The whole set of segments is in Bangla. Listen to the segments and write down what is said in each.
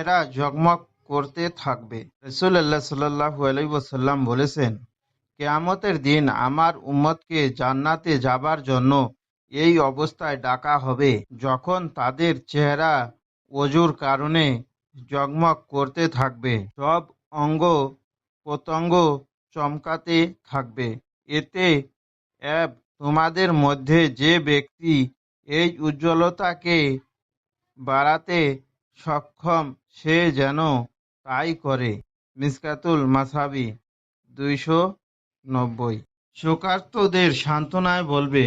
এরা ঝকমক করতে থাকবে। রসুল্লাহ সাল্লাহু আলাইসাল্লাম বলেছেন, কেয়ামতের দিন আমার উম্মতকে জান্নাতে যাবার জন্য এই অবস্থায় ডাকা হবে, যখন তাদের চেহারা অজুর কারণে জগমগ করতে থাকবে। সব অঙ্গ প্রত্যঙ্গ চমকাতে থাকবে। এতে অ্যাব তোমাদের মধ্যে যে ব্যক্তি এই উজ্জ্বলতাকে বাড়াতে সক্ষম, সে যেন তাই করে। মিসকাতুল মাসাবি দুইশো নব্বই। শোকার্তদের সান্ত্বনায় বলবে,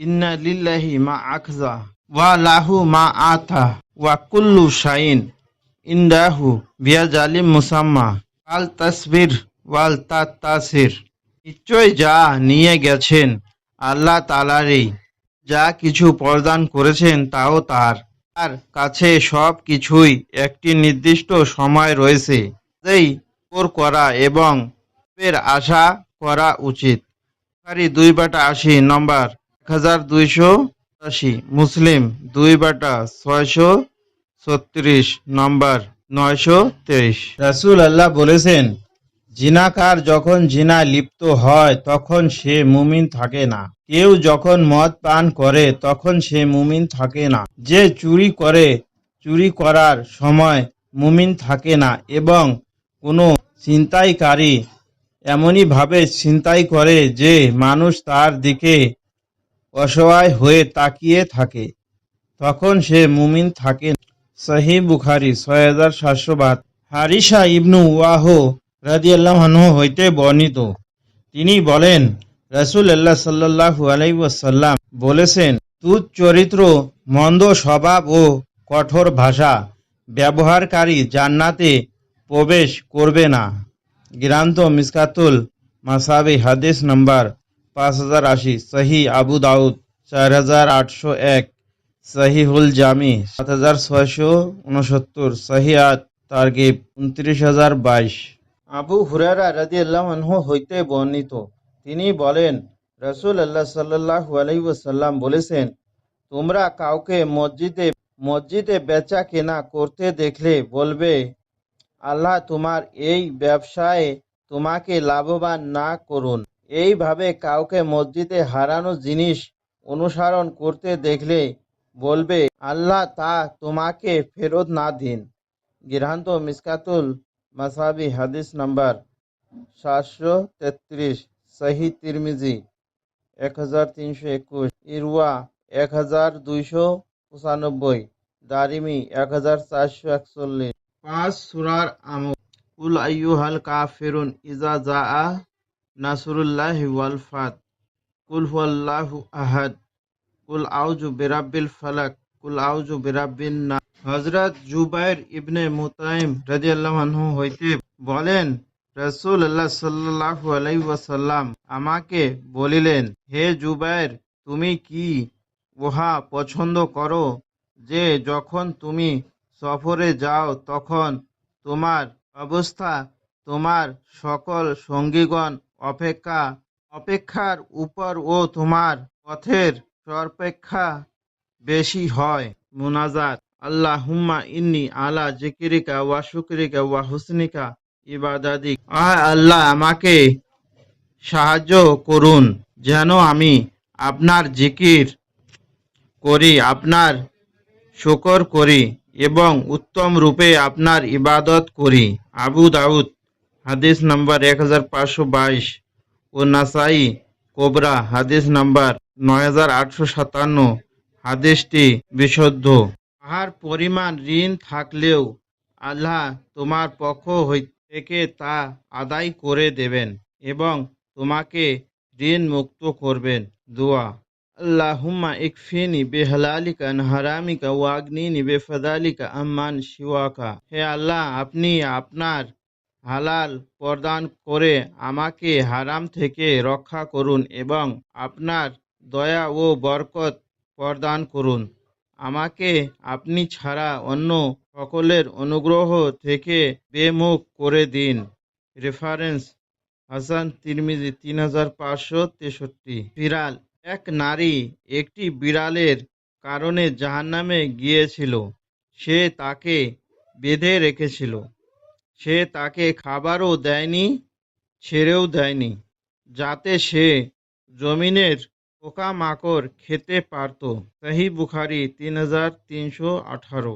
ইন্না লিল্লাহি মা আখজা ওয়া লাহু মা আথা ওয়া কুল্লু শাইন ইন্দাহু বিয়া জালিম মুসাম্মা আল তাসবির ওয়াল তাসির। নিশ্চয় যা নিয়ে গেছেন আল্লাহ তালারই যা কিছু প্রদান করেছেন তাও তার। তার কাছে সব কিছুই একটি নির্দিষ্ট সময় রয়েছে। এই উপর করা এবং এর আশা করা উচিত। বুখারী দুই বাটা আশি, নম্বর এক হাজার দুইশো আশি মুসলিম দুই বাটা ছয়শো ছত্রিশ, নম্বর নয়শো তেইশ রাসুল আল্লাহ বলেছেন জিনাকার যখন জিনা লিপ্ত হয়, তখন সে মুমিন থাকে না। কেউ যখন মদ পান করে, তখন সে মুমিন থাকে না। যে চুরি করে, চুরি করার সময় মুমিন থাকে না এবং কোনো ছিনতাইকারী এমনই ভাবে ছিনতাই করে যে মানুষ তার দিকে অসহায় হয়ে তাকিয়ে থাকে, তখন সে মুমিন থাকে। সহি বুখারি, ছয় হাজার সাতশো বাহাত্তর। হারিসা ইবনু ওয়াহ রাদিয়াল্লাহু আনহু হইতে বর্ণিত। তিনি বলেন রাসূল আল্লাহ সাল্লাল্লাহু আলাইহি ওয়াসাল্লাম বলেছেন চরিত্র, মন্দ স্বভাব ও কঠোর ভাষা ব্যবহারকারী জান্নাতে প্রবেশ করবে না। গ্রান্ত মিসকাতুল মাসাবি, হাদিস নাম্বার পাঁচ হাজার আশি, সহি আবু দাউদ, চার হাজার আটশো এক, সহিহুল জামি, সাত হাজার ছয়শো উনসত্তর সহিয়াত তারগিব, উনত্রিশ হাজার বাইশ। আবু হুরারা রাজি আল্লাহ হইতে বর্ণিত। তিনি বলেন, রসুল আল্লাহ সাল্লাহ আলাইসাল্লাম বলেছেন, তোমরা কাউকে মসজিদে মসজিদে বেচা কেনা করতে দেখলে বলবে, আল্লাহ তোমার এই ব্যবসায় তোমাকে লাভবান না করুন। এইভাবে কাউকে মসজিদে হারানো জিনিস অনুসরণ করতে দেখলে বলবে, আল্লাহ তা তোমাকে ফেরত না দিন গিরহান্ত মিসকাতুল মাসাবি হাদিস নাম্বার সাতশো তেত্রিশ সহি তিরমিজি এক হাজার তিনশো একুশ, ইরওয়া এক হাজার দুইশো পঁচানব্বই, দারিমি এক হাজার চারশো একচল্লিশ। পাঁচ সুরার আমল। কুল আইয়ুহাল কাফিরুন ইজা জাআ নাসরুল্লাহি ওয়াল ফাত। কুল আহাদ। কুল আউযু বিরাব্বিল ফালাক। বিরাব্বিন জুবাইর ইবনে মুতাইম রাদিয়াল্লাহু আনহু হইতে বলেন রাসূল আল্লাহ সাল্লাল্লাহু আলাইহি ওয়াসাল্লাম আমাকে বলিলেন, হে জুবাইর, তুমি কি উহা পছন্দ করো যে যখন তুমি সফরে যাও তখন তোমার অবস্থা, তোমার সকল সঙ্গীগণ অপেক্ষা, অপেক্ষার উপর ও তোমার পথের সর্পেক্ষা বেশি হয়। মুনাজাত। আল্লাহ হুম্মা ইন্নি আলা জিকিরিকা ওয়া শুকরিকা ওয়া হুসনিকা ইবাদাদিক আয় আল্লাহ, আমাকে সাহায্য করুন যেন আমি আপনার জিকির করি, আপনার শুকর করি এবং উত্তম রূপে আপনার ইবাদত করি। আবু দাউদ, হাদিস নাম্বার এক হাজার পাঁচশো বাইশ। ও নাসাই কোবরা, হাদিস নাম্বার নয় হাজার আটশো সাতান্ন। হাদিসটি বিশুদ্ধ। তাহার পরিমাণ ঋণ থাকলেও আল্লাহ তোমার পক্ষ থেকে তা আদায় করে দেবেন এবং তোমাকে ঋণ মুক্ত করবেন। দোয়া। আল্লাহুম্মা ইকফিনি বেহালালিকা হারামিকা ওয়াগনিনি বেফাদালিকা আম্মান শিওয়াকা। হে আল্লাহ, আপনি আপনার হালাল প্রদান করে আমাকে হারাম থেকে রক্ষা করুন এবং আপনার দয়া ও বরকত প্রদান করুন। আমাকে আপনি ছাড়া অন্য সকলের অনুগ্রহ থেকে বেমুখ করে দিন। রেফারেন্স, হাসান তিরমিজি, তিন হাজার পাঁচশো তেষট্টি। বিড়াল, এক নারী একটি বিড়ালের কারণে জাহান্নামে গিয়েছিল। সে তাকে বেঁধে রেখেছিল। সে তাকে খাবারও দেয়নি, ছেড়েও দেয়নি, যাতে সে জমিনের পোকামাকড় খেতে পারত সহি বুখারি তিন হাজার তিনশো আঠারো